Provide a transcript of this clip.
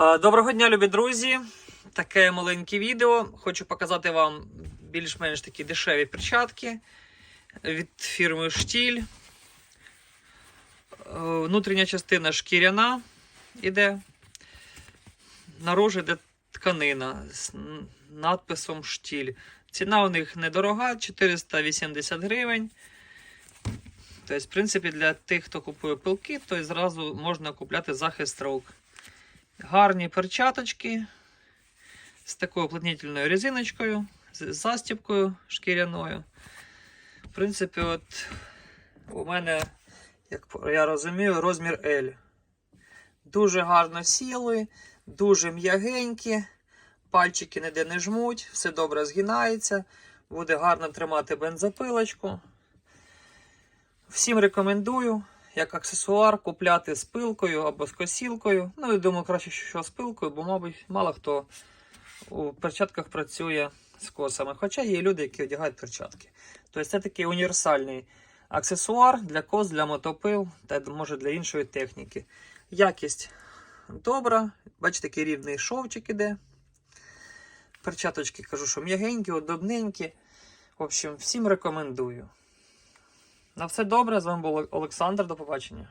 Доброго дня, любі друзі! Таке маленьке відео. Хочу показати вам більш-менш такі дешеві перчатки від фірми Штіль. Е, Внутрішня частина шкіряна іде. Наружу йде тканина з надписом Штіль. Ціна у них недорога 480 гривень. Тобто, в принципі, для тих, хто купує пилки, то зразу можна купляти захист рук. Гарні перчаточки з такою уплотнительною резиночкою, з застіпкою шкіряною. В принципі, от у мене, як я розумію, розмір L. Дуже гарно сіли, дуже м'ягенькі, пальчики ніде не жмуть, все добре згинається, буде гарно тримати бензопилочку. Всім рекомендую як аксесуар купляти з пилкою або з косілкою. Ну, я думаю, краще, що з пилкою, бо, мабуть, мало хто у перчатках працює з косами. Хоча є люди, які одягають перчатки. Тобто це такий універсальний аксесуар для кос, для мотопил та може для іншої техніки. Якість добра. Бачите, такий рівний шовчик іде. Перчаточки кажу, що м'ягенькі, удобненькі. В общем, всім рекомендую. На все добре. З вами був Олександр. До побачення.